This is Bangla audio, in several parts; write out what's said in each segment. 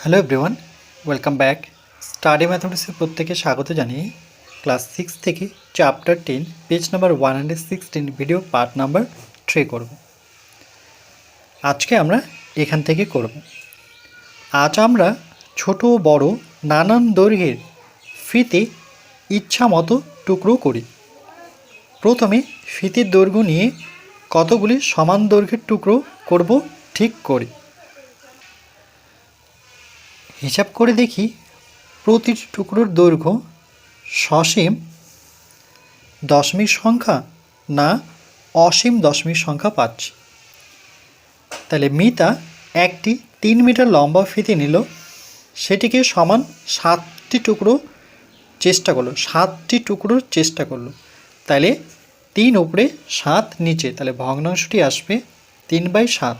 Hello everyone welcome back study ম্যাথমেটিক্সের প্রত্যেকে স্বাগত জানিয়ে ক্লাস সিক্স থেকে chapter ten page number one hundred sixteen video part number three করব। আজকে আমরা এখান থেকে করব। আজ আমরা ছোট বড় নানান দৈর্ঘ্যের ফিতে ইচ্ছা মতো টুকরো করি। প্রথমে ফিতের দৈর্ঘ্য নিয়ে কতগুলি সমান দৈর্ঘ্যের টুকরো করব ঠিক করি। হিসাব করে দেখি, প্রতিটি টুকরোর দৈর্ঘ্য সসীম দশমিক সংখ্যা না অসীম দশমিক সংখ্যা পাচ্ছি তাহলে মিতা একটি তিন মিটার লম্বা ফিতে নিল, সেটিকে সমান সাতটি টুকরো চেষ্টা করল, সাতটি টুকরোর চেষ্টা করল। তাহলে তিন উপরে সাত নিচে, তাহলে ভগ্নাংশটি আসবে তিন বাই সাত।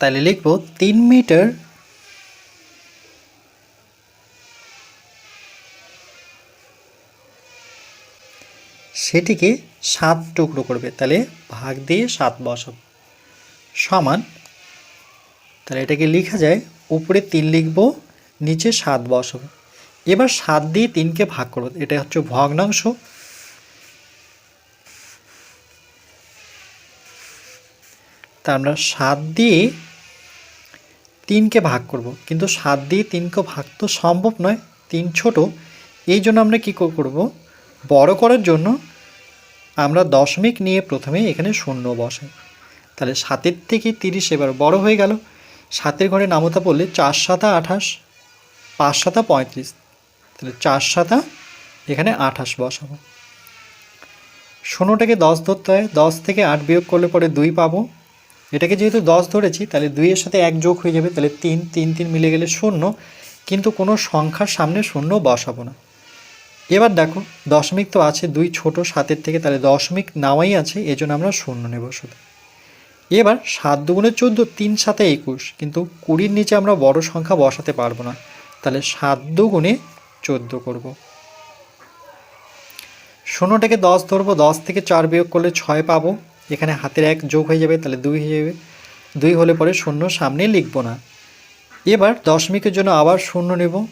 তাহলে লিখব তিন মিটার সেটিকে সাত টুকরো করবে। তাহলে ভাগ দিয়ে সাত বসাব সমান, তাহলে এটাকে লেখা যায়, উপরে তিন লিখব, নিচে সাত বসাবো এবার সাত দিয়ে তিনকে ভাগ করব এটা হচ্ছে ভগ্নাংশ। তা আমরা সাত দিয়ে তিনকে ভাগ করব। কিন্তু সাত দিয়ে তিনকে ভাগ তো সম্ভব নয়, তিন ছোট। এই জন্য আমরা কী করব? বড় করার জন্য আমরা দশমিক নিয়ে প্রথমে এখানে শূন্য বসাই। তাহলে সাতের থেকে তিরিশ এবার বড় হয়ে গেল। সাতের ঘরে নামতা পড়লে চার সাতা আঠাশ, পাঁচ সাতা পঁয়ত্রিশ। তাহলে চার সাতা এখানে আঠাশ বসাবো। শূন্যটাকে দশ ধরতে হয়, দশ থেকে আট বিয়োগ করলে পরে দুই পাবো। এটাকে যেহেতু দশ ধরেছি, তাহলে দুইয়ের সাথে এক যোগ হয়ে যাবে, তাহলে তিন তিন তিন মিলে গেলে শূন্য। কিন্তু কোনো সংখ্যার সামনে শূন্য বসাবো না। এবার দেখো, দশমিক তো আছে দুই ছোট সাতের থেকে, তাহলে দশমিক নামাই আছে এই জন্য আমরা শূন্য নেব শুধু। এবার সাত দুগুণে চোদ্দ, তিন সাথে একুশ, কিন্তু কুড়ির নিচে আমরা বড় সংখ্যা বসাতে পারব না। তাহলে সাত দুগুণে চোদ্দ করব। শূন্যটাকে দশ ধরবো, দশ থেকে চার বিয়োগ করলে ছয় পাবো। এখানে হাতের এক যোগ হয়ে যাবে, তাহলে দুই হয়ে যাবে। দুই হলে পরে শূন্য সামনে লিখব না। এবার দশমিকের জন্য আবার শূন্য নেব।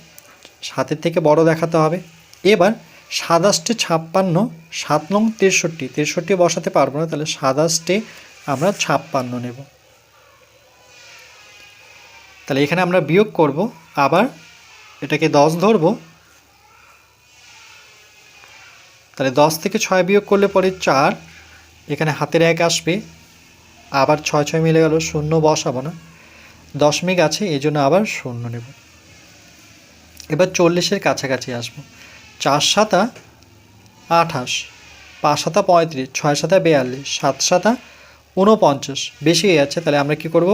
সাতের থেকে বড় দেখাতে হবে। এবার সাতাশটে ছাপ্পান্ন, সাত নং তেষট্টি তেষট্টি বসাতে পারব না, তাহলে সাতাশটে আমরা ছাপ্পান্ন নেব। তাহলে এখানে আমরা বিয়োগ করব, আবার এটাকে দশ ধরবো। তাহলে দশ থেকে ছয় বিয়োগ করলে পরে চার, এখানে হাতের এক আসবে, আবার ছয় ছয় মিলে গেল, শূন্য বসাবো না। দশমিক আছে, এই জন্য আবার শূন্য নেব। এবার চল্লিশের কাছাকাছি আসব। চার সাতা আঠাশ, পাঁচ সাতা পঁয়ত্রিশ, ছয় সাতা বিয়াল্লিশ, সাত সাতা উনপঞ্চাশ বেশি হয়ে যাচ্ছে, তাহলে আমরা কি করব?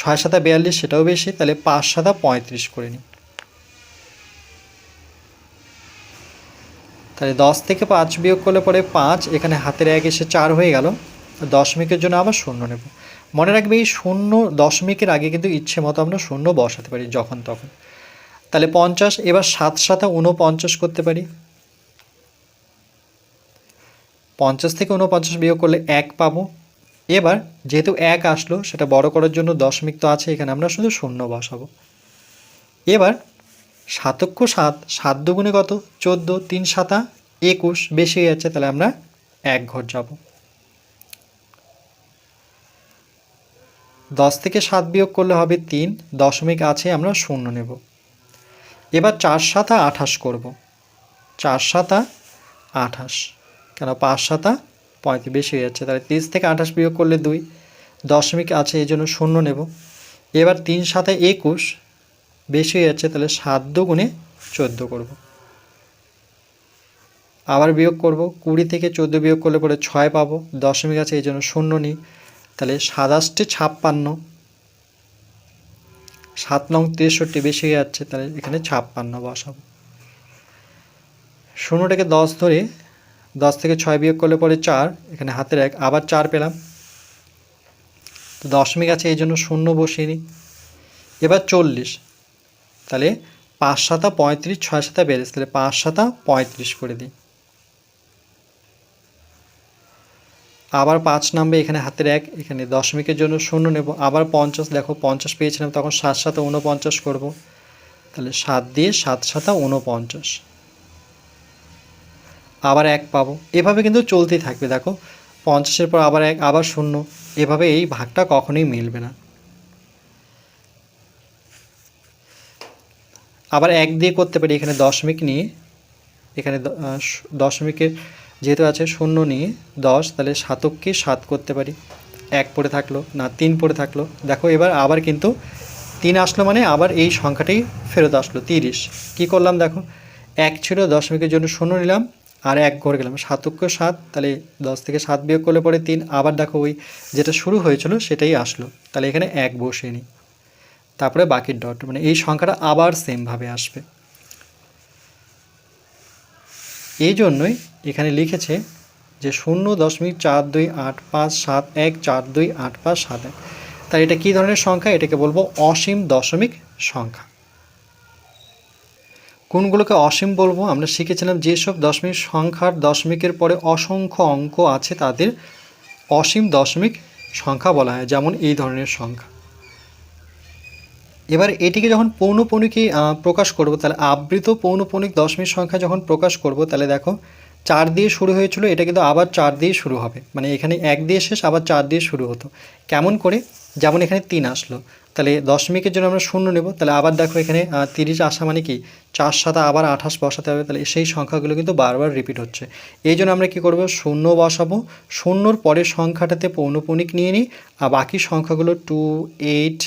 ছয় সাতা বিয়াল্লিশ সেটাও বেশি, তাহলে পাঁচ সাতা পঁয়ত্রিশ করে নিই। তাহলে দশ থেকে পাঁচ বিয়োগ করলে পরে পাঁচ, এখানে হাতের এক এসে চার হয়ে গেল। দশমিকের জন্য আবার শূন্য নেব। মনে রাখবে এই শূন্য দশমিকের আগে কিন্তু ইচ্ছে মতো আমরা শূন্য বসাতে পারি, যখন তখন। তাহলে পঞ্চাশ, এবার সাত সাথে উনপঞ্চাশ করতে পারি। পঞ্চাশ থেকে উনপঞ্চাশ বিয়োগ করলে এক পাবো। এবার যেহেতু এক আসলো, সেটা বড় করার জন্য দশমিক তো আছে এখানে, আমরা শুধু শূন্য বসাবো। এবার সাতক্ষ সাত সাত দুগুণে কত? চোদ্দ, তিন সাতা, একুশ, বেশি হয়ে যাচ্ছে, তাহলে আমরা এক ঘর যাব। দশ থেকে সাত বিয়োগ করলে হবে তিন, দশমিক আছে, আমরা শূন্য নেব। এবার চার সাতা আঠাশ করব। চার সাতা আঠাশ। কেন পাঁচ সাতা? পঁয়ত্রিশ, বেশি হয়ে যাচ্ছে। তাহলে তিরিশ থেকে আঠাশ বিয়োগ করলে দুই। দশমিক আছে, এই জন্য শূন্য নেব। এবার তিন সাথে একুশ, বেশি হয়ে যাচ্ছে, তাহলে সাত দুগুণে চোদ্দ করব। আবার বিয়োগ করব। কুড়ি থেকে চোদ্দ বিয়োগ করলে পরে ছয় পাবো। দশমিক আছে, এই জন্য শূন্য নিই। তাহলে সাতাশটি ছাপ্পান্ন। সাত নং তেষট্টি বেশি হয়ে যাচ্ছে, তাহলে এখানে ছাপ্পান্ন বসাবো। শূন্যটাকে দশ ধরে, দশ থেকে ছয় বিয়োগ করলে পরে চার, এখানে হাতের এক, আবার চার পেলাম। তো দশমিক আছে, এই জন্য শূন্য বসিয়ে এবার চল্লিশ, তাহলে পাঁচ সাতা পঁয়ত্রিশ, ছয় সাতা বিয়াল্লিশ তাহলে পাঁচ সাতা পঁয়ত্রিশ করে দিই। আবার পাঁচ নামবে, এখানে হাতের এক, এখানে দশমিকের জন্য শূন্য নেব। আবার পঞ্চাশ, দেখো পঞ্চাশ পেয়েছিলাম, তখন সাত সাথে উনপঞ্চাশ করব। তাহলে সাত দিয়ে সাত সাথে উনপঞ্চাশ আবার এক পাবো। এভাবে কিন্তু চলতেই থাকবে, দেখো। পঞ্চাশের পর আবার এক, আবার শূন্য। এভাবে এই ভাগটা কখনোই মিলবে না। আবার এক দিয়ে করতে পারি, এখানে দশমিক নিয়ে। এখানে দশমিকের যেহেতু আছে শূন্য নিয়ে দশ, তাহলে সাতককে সাত করতে পারি। এক পড়ে থাকল, না তিন পড়ে থাকল। দেখো এবার আবার কিন্তু তিন আসলো মানে আবার এই সংখ্যাটাই ফেরত আসলো, তিরিশ। কী করলাম দেখো? এক ছিল দশমিকের জন্য শূন্য নিলাম, আর এক ঘরে গেলাম। সাতক্য সাত, তাহলে দশ থেকে সাত বিয়োগ করলে পরে তিন। আবার দেখো ওই যেটা শুরু হয়েছিল সেটাই আসলো। তাহলে এখানে এক বসিয়ে নিই। তারপরে বাকির ডট মানে এই সংখ্যাটা আবার সেমভাবে আসবে। এই জন্যই এখানে লিখেছে যে শূন্য দশমিক চার দুই আট পাঁচ সাত এক চার দুই আট পাঁচ সাত এক। তাই এটা কী ধরনের সংখ্যা? এটাকে বলব অসীম দশমিক সংখ্যা। কোনগুলোকে অসীম বলব? আমরা শিখেছিলাম যেসব দশমিক সংখ্যার দশমিকের পরে অসংখ্য অঙ্ক আছে তাদের অসীম দশমিক সংখ্যা বলা হয়, যেমন এই ধরনের সংখ্যা। এবার এটিকে যখন পৌনপণিকে প্রকাশ করব, তাহলে আবৃত পৌনপণিক দশমিক সংখ্যা যখন প্রকাশ করব, তাহলে দেখো চার দিয়ে শুরু হয়েছিল, এটা কিন্তু আবার চার দিয়ে শুরু হবে। মানে এখানে এক দিয়ে শেষ, আবার চার দিয়ে শুরু হতো। কেমন করে? যেমন এখানে তিন আসলো। তাহলে দশমিকের জন্য আমরা শূন্য নেব। তাহলে আবার দেখো এখানে তিরিশ আসা মানে কি? চার সাথে আবার আঠাশ বসাতে হবে। তাহলে সেই সংখ্যাগুলো কিন্তু বারবার রিপিট হচ্ছে। এই জন্য আমরা কী করব? শূন্য বসাবো। শূন্যর পরের সংখ্যাটাতে পৌনপণিক নিয়ে নিই। আর বাকি সংখ্যাগুলো two eight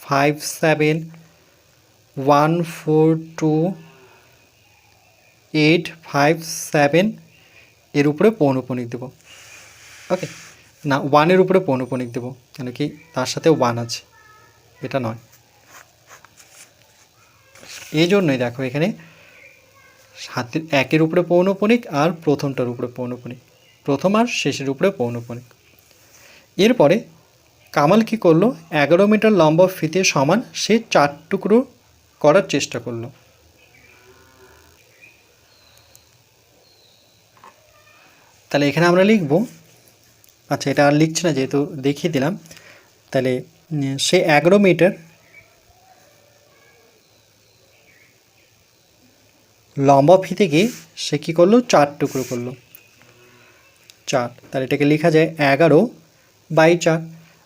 five seven one four two eight five seven এর উপরে পৌনপণিক দেবো। ওকে না ওয়ানের উপরে পৌনপণিক দেবো, কেন কি তার সাথে ওয়ান আছে। এটা নয়। এই জন্যই দেখো এখানে হাতের একের উপরে পৌনপণিক আর প্রথমটার উপরে পৌনপণিক প্রথম আর শেষের উপরে পৌনপণিক এরপরে কামাল কি করল? এগারো মিটার লম্বা ফিতে সমান সে চার টুকরো করার চেষ্টা করল। তাহলে এখানে আমরা লিখব আচ্ছা এটা আর লিখছি না যেহেতু দেখিয়ে দিলাম, তাহলে সে এগারো মিটার লম্বা ফিতে গিয়ে সে কী করল? চার টুকরো করল। চার, তাহলে এটাকে লেখা যায় এগারো বাই চার,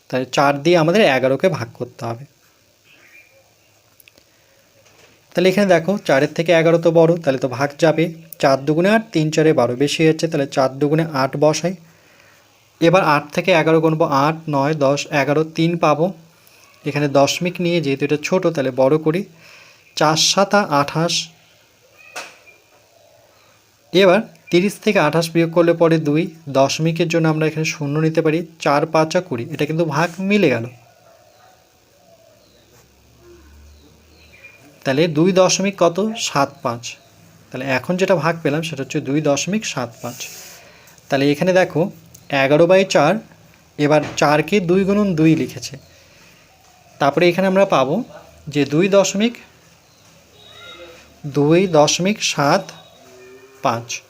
তাহলে চার দিয়ে আমাদের এগারোকে ভাগ করতে হবে। তাহলে এখানে দেখো চারের থেকে এগারো তো বড়, তাহলে তো ভাগ যাবে। চার দুগুণে আট, তিন চারে বারো বেশি হচ্ছে তাহলে চার দুগুণে আট বসাই। এবার আট থেকে এগারো গুনবো আট, নয়, দশ, এগারো, তিন পাবো। এখানে দশমিক নিয়ে যেহেতু এটা ছোটো, তাহলে বড় করি। চার সাতা আঠাশ। এবার তিরিশ থেকে আঠাশ বিয়োগ করলে পরে দুই, দশমিকের জন্য আমরা এখানে শূন্য নিতে পারি, চার পাঁচা কুড়ি। এটা কিন্তু ভাগ মিলে গেল। তাহলে দুই দশমিক কত? সাত পাঁচ। তাহলে এখন যেটা ভাগ পেলাম সেটা হচ্ছে দুই দশমিক সাত পাঁচ। তাহলে এখানে দেখো, এগারো বাই চার, এবার চারকে দুই গুণন দুই লিখেছে। তারপরে এখানে আমরা পাবো যে দুই দশমিক দুই দশমিক সাত পাঁচ।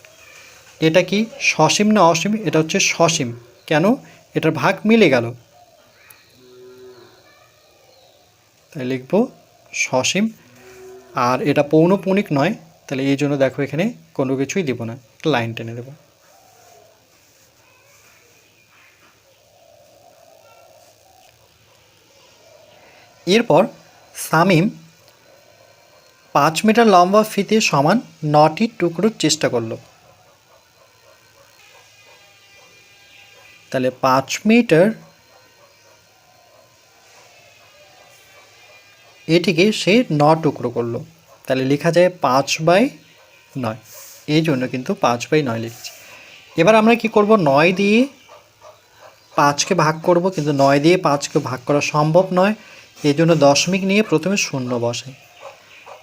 এটা কি সসীম না অসীম? এটা হচ্ছে সসীম। কেন? এটার ভাগ মিলে গেল। তাই লিখব সসীম আর এটা পৌনপুণিক নয়, তাহলে এই জন্য দেখো এখানে কোনো কিছুই দেবো না। লাইন টেনে দেবো। এরপর সামিম পাঁচ মিটার লম্বা ফিতে সমান নটি টুকরোর চেষ্টা করল। তাহলে পাঁচ মিটার এটিকে সে ন টুকরো করল। তাহলে লেখা যায় পাঁচ বাই নয়। এই জন্য কিন্তু পাঁচ বাই নয় লিখছি। এবার আমরা কি করব? নয় দিয়ে পাঁচকে ভাগ করব, কিন্তু নয় দিয়ে পাঁচকে ভাগ করা সম্ভব নয়। এই জন্য দশমিক নিয়ে প্রথমে শূন্য বসে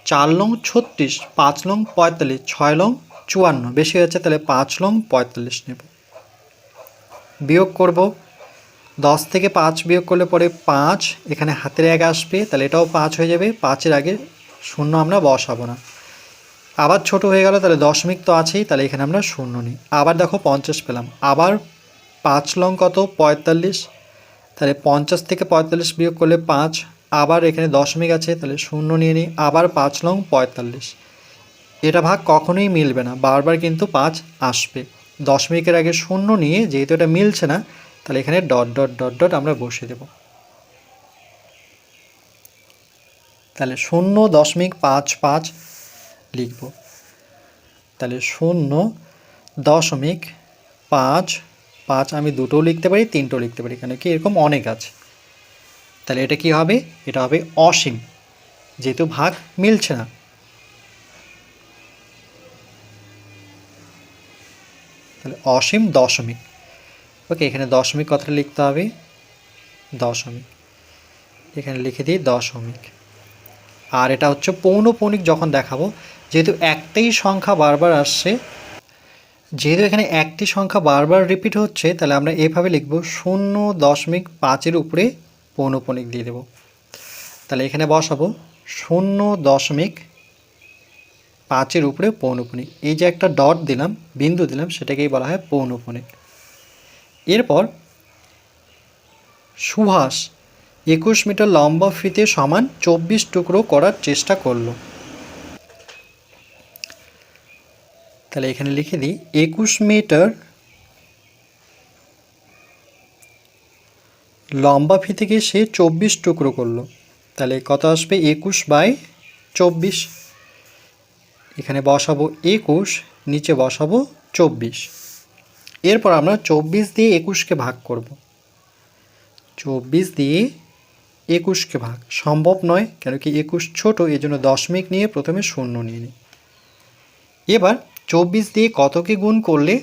চার লং ছত্রিশ, পাঁচ লং পঁয়তাল্লিশ, ছয় লং চুয়ান্ন। বেশি হচ্ছে তাহলে পাঁচ লং পঁয়তাল্লিশ নেব। বিয়োগ করব। দশ থেকে পাঁচ বিয়োগ করলে পরে পাঁচ, এখানে হাতের এক আসবে, তাহলে এটাও পাঁচ হয়ে যাবে, পাঁচের আগে শূন্য আমরা বসাবো না। আবার ছোট হয়ে গেল, তাহলে দশমিক তো আছেই, তাহলে এখানে আমরা শূন্য নিই। আবার দেখো পঞ্চাশ পেলাম। আবার পাঁচ লং কত? পঁয়তাল্লিশ। তাহলে পঞ্চাশ থেকে পঁয়তাল্লিশ বিয়োগ করলে পাঁচ, আবার এখানে দশমিক আছে, তাহলে শূন্য নিয়ে নিই। আবার পাঁচ লং পঁয়তাল্লিশ। এটা ভাগ কখনোই মিলবে না, বারবার কিন্তু পাঁচ আসবে। দশমিকের আগে শূন্য নিয়ে, যেহেতু এটা মিলছে না তাহলে এখানে ডট ডট ডট ডট আমরা বসিয়ে দেব। তাহলে শূন্য দশমিক পাঁচ পাঁচ লিখব। তাহলে শূন্য দশমিক পাঁচ পাঁচ আমি দুটোও লিখতে পারি তিনটেও লিখতে পারি, কেন কি এরকম অনেক আছে। তাহলে এটা কি হবে? এটা হবে অসীম, যেহেতু ভাগ মিলছে না। তাহলে অসীম দশমিক। ওকে এখানে দশমিক কথাটা লিখতে হবে। দশমিক। এখানে লিখে দিই দশমিক। আর এটা হচ্ছে পৌনপৌনিক যখন দেখাবো, যেহেতু একটাই সংখ্যা বারবার আসছে, যেহেতু এখানে একটি সংখ্যা বারবার রিপিট হচ্ছে, তাহলে আমরা এভাবে লিখব শূন্য দশমিক পাঁচের উপরে পৌনপৌনিক দিয়ে দেব। তাহলে এখানে বসাবো শূন্য দশমিক পাঁচের উপরে পৌনপৌনিক। এই যে একটা ডট দিলাম, বিন্দু দিলাম, সেটাকেই বলা হয় পৌনপৌনিক। এরপর সুভাষ একুশ মিটার লম্বা ফিতে সমান চব্বিশ টুকরো করার চেষ্টা করল। তাহলে এখানে লিখে দিই, একুশ মিটার লম্বা ফিতেকে সে চব্বিশ টুকরো করল। তাহলে কত আসবে? একুশ বাই চব্বিশ। এখানে বসাবো একুশ, নিচে বসাবো চব্বিশ। এরপর আমরা চব্বিশ দিয়ে একুশকে ভাগ করব। চব্বিশ দিয়ে একুশকে ভাগ। সম্ভব নয়, কেন কি একুশ ছোটো এই জন্য দশমিক নিয়ে প্রথমে শূন্য নিয়ে নিই। এবার চব্বিশ দিয়ে কতকে গুণ করলে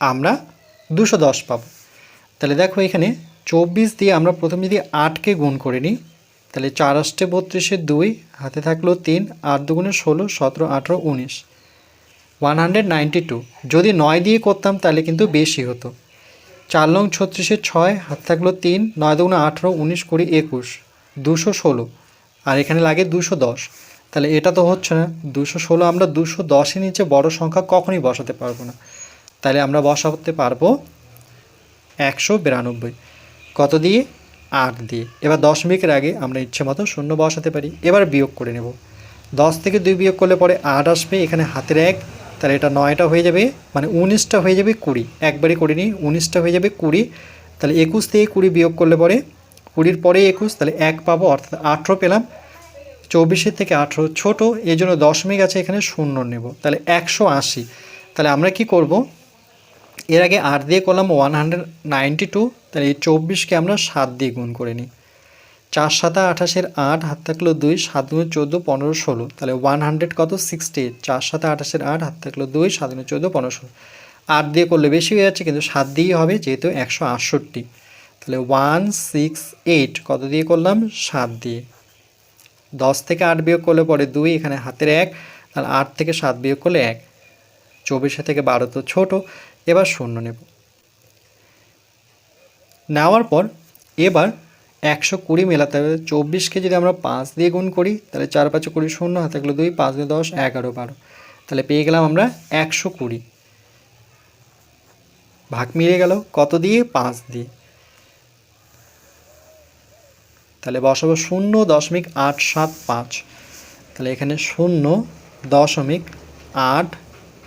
আমরা দুশো দশ পাব? তাহলে দেখো এখানে চব্বিশ দিয়ে আমরা প্রথমে যদি আটকে গুণ করে নিই, তাহলে চার আষ্টে বত্রিশে দুই, হাতে থাকল তিন, আট দুগুণে ষোলো, সতেরো, আঠেরো, উনিশ। One hundred ninety two. যদি নয় দিয়ে করতাম, তাহলে কিন্তু বেশি হতো। চার নং ছত্রিশের ছয়, হাত থাকল তিন, নয় দুগুণে আঠেরো, উনিশ কুড়ি, একুশ। দুশো ষোলো। আর এখানে লাগে দুশো দশ। তাহলে এটা তো হচ্ছে না। দুশো ষোলো আমরা দুশো দশের নিচে বড় সংখ্যা কখনই বসাতে পারব না। তাহলে আমরা বসাতে পারব একশো বিরানব্বই। কত দিয়ে? আট দিয়ে। এবার দশমিকের আগে আমরা ইচ্ছে মতো শূন্য বসাতে পারি। এবার বিয়োগ করে নেব। দশ থেকে দুই বিয়োগ করলে পরে আট আসবে। এখানে হাতের এক তাহলে এটা নয়টা হয়ে যাবে মানে উনিশটা হয়ে যাবে কুড়ি। একবারই করে নিই, উনিশটা হয়ে যাবে কুড়ি। তাহলে একুশ থেকে কুড়ি বিয়োগ করলে পরে, কুড়ির পরে একুশ, তাহলে এক পাবো, অর্থাৎ আঠেরো পেলাম। চব্বিশের থেকে আঠেরো ছোটো এই জন্য দশমিক আছে এখানে শূন্য নেব। তাহলে একশো আশি। তাহলে আমরা কি করব? এর আগে আট দিয়ে করলাম ওয়ান হান্ড্রেড নাইনটি টু তাহলে এই চব্বিশকে আমরা সাত দিয়ে গুণ করে নিই। চার সাতা আঠাশের আট, হাত থাকল দুই, সাত দুই চোদ্দ, পনেরো, ষোলো। তাহলে ওয়ান হান্ড্রেড কত? সিক্সটি এইট চার সাতা আঠাশের আট, হাত থাকল দুই, সাত দুই চোদ্দ, পনেরো, ষোলো। আট দিয়ে করলে বেশি হয়ে যাচ্ছে, কিন্তু সাত দিয়েই হবে, যেহেতু একশো আটষট্টি। তাহলে ওয়ান সিক্স এইট কত দিয়ে করলাম? সাত দিয়ে। দশ থেকে আট বিয়োগ করলে পরে দুই, এখানে হাতের এক। তাহলে আট থেকে সাত বিয়োগ করলে এক। চব্বিশে থেকে বারো তো ছোটো। এবার শূন্য নেব। নেওয়ার পর এবার একশো কুড়ি মেলাতে হবে। চব্বিশকে যদি আমরা পাঁচ দিয়ে গুণ করি, তাহলে চার পাঁচে কুড়ি শূন্য, হাতে গেলো দুই, পাঁচ দিয়ে দশ, এগারো বারো। তাহলে পেয়ে গেলাম আমরা একশো কুড়ি। ভাগ মিলে গেল কত দিয়ে? পাঁচ দিয়ে। তাহলে বসাবো শূন্য দশমিক আট সাত পাঁচ। তাহলে এখানে শূন্য দশমিক আট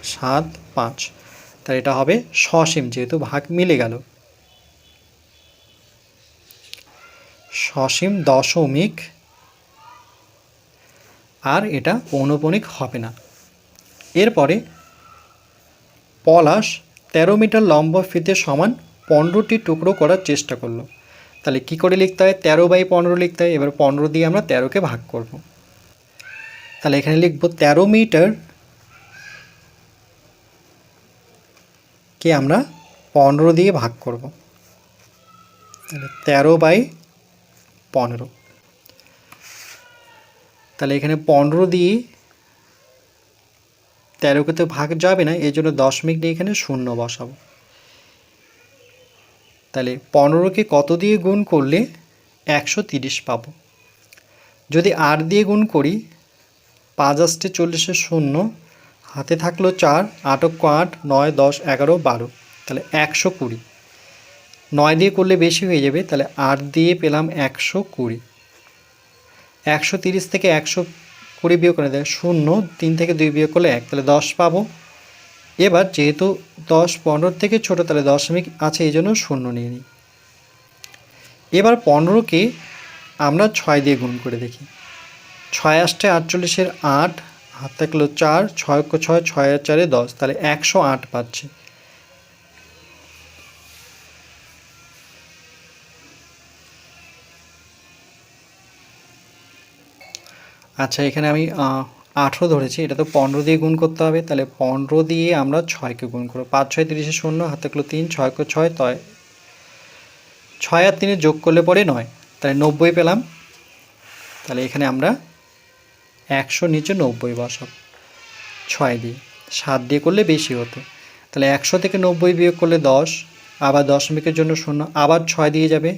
সাত পাঁচ। তাহলে এটা হবে সসীম, যেহেতু ভাগ মিলে গেল। সসীম দশমিক। আর এটা পৌনপণিক হবে না। এরপরে পলাশ তেরো মিটার লম্বা ফিতে সমান পনেরোটি টুকরো করার চেষ্টা করল। তাহলে কি করে লিখতে হয়? তেরো বাই পনেরো লিখতে হয়। এবার পনেরো দিয়ে আমরা তেরোকে ভাগ করব। তাহলে এখানে লিখব তেরো মিটার কে আমরা পনেরো দিয়ে ভাগ করব। তাহলে তেরো বাই পনেরো। তাহলে এখানে পনেরো দিয়ে তেরোকে তো ভাগ যাবে না এই জন্য দশমিক দিয়ে এখানে শূন্য বসাবো। তাহলে পনেরোকে কত দিয়ে গুণ করলে একশো তিরিশ পাবো। যদি আট দিয়ে গুণ করি, পাঁচ আষ্টে চল্লিশে শূন্য, হাতে থাকল চার, আটক আট, নয়, দশ, এগারো, বারো, তাহলে একশো কুড়ি। নয় দিয়ে করলে বেশি হয়ে যাবে, তাহলে আট দিয়ে পেলাম একশো কুড়ি। একশো তিরিশ থেকে একশো কুড়ি বিয়োগ করে দেয়, শূন্য, তিন থেকে দুই বিয়োগ করলে এক, তাহলে দশ পাবো। এবার যেহেতু দশ পনেরো থেকে ছোটো, তাহলে দশমিক আছে, এই জন্য শূন্য নিয়ে নিই। এবার পনেরোকে আমরা ছয় দিয়ে গুণ করে দেখি। ছয় আষ্টে আটচল্লিশের আট, হাত থাকল চার, ছয় ছয় ছয় চারে দশ, তাহলে একশো আট পাচ্ছি। আচ্ছা এখানে আমি আঠেরো ধরেছি। এটা তো পনেরো দিয়ে গুণ করতে হবে। তাহলে পনেরো দিয়ে আমরা ছয়কে গুণ করব। পাঁচ ছয় তিরিশে শূন্য, হাতে থাকল তিন ছয় কো ছয়, তয়। ছয় আর তিনে যোগ করলে পরে নয়। তাহলে নব্বই পেলাম। তাহলে এখানে আমরা একশো নিচে নব্বই বসাব। ছয় দিয়ে। সাত দিয়ে করলে বেশি হতো। তাহলে একশো থেকে নব্বই বিয়োগ করলে দশ। আবার দশমিকের জন্য শূন্য। আবার ছয় দিয়ে যাবে।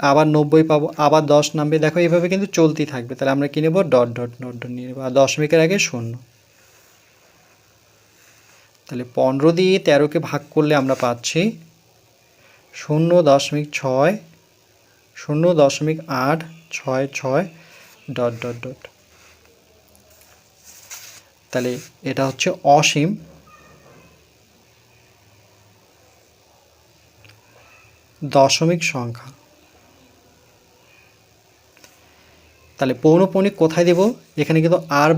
আবার নব্বই পাবো, আবার দশ নামবে। দেখো, এইভাবে কিন্তু চলতেই থাকবে। তাহলে আমরা কী নেব? ডট ডট ডট ডট নিয়ে নেব। আর দশমিকের আগে শূন্য। তাহলে পনেরো দিয়ে তেরোকে ভাগ করলে আমরা পাচ্ছি শূন্য দশমিক ছয়, শূন্য দশমিক আট, ছয় ছয়, ডট ডট ডট। তাহলে এটা হচ্ছে অসীম। দশমিক সংখ্যা। তাহলে পৌনপৌনিক কোথায় দেব? এখানে কিন্তু আর,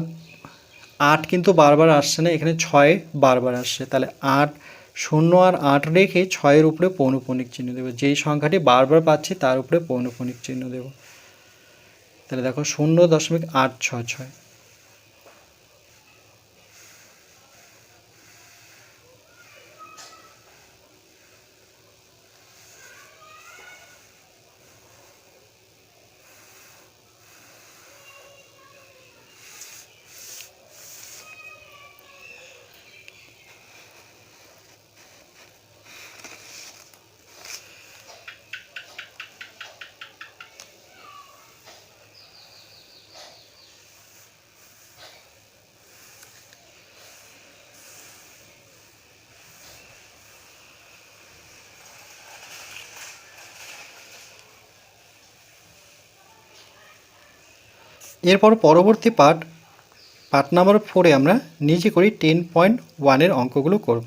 আট কিন্তু বারবার আসছে না, এখানে ছয় বারবার আসছে। তাহলে আট শূন্য আর আট রেখে ছয়ের উপরে পৌনপৌনিক চিহ্ন দেবো। যেই সংখ্যাটি বারবার পাচ্ছি, তার উপরে পৌনপৌনিক চিহ্ন দেব। তাহলে দেখো শূন্য দশমিক আট ছয় ছয়। এরপর পরবর্তী পার্ট পার্ট নাম্বার ফোরে আমরা নিজে করি টেন পয়েন্ট ওয়ানের অঙ্কগুলো করব।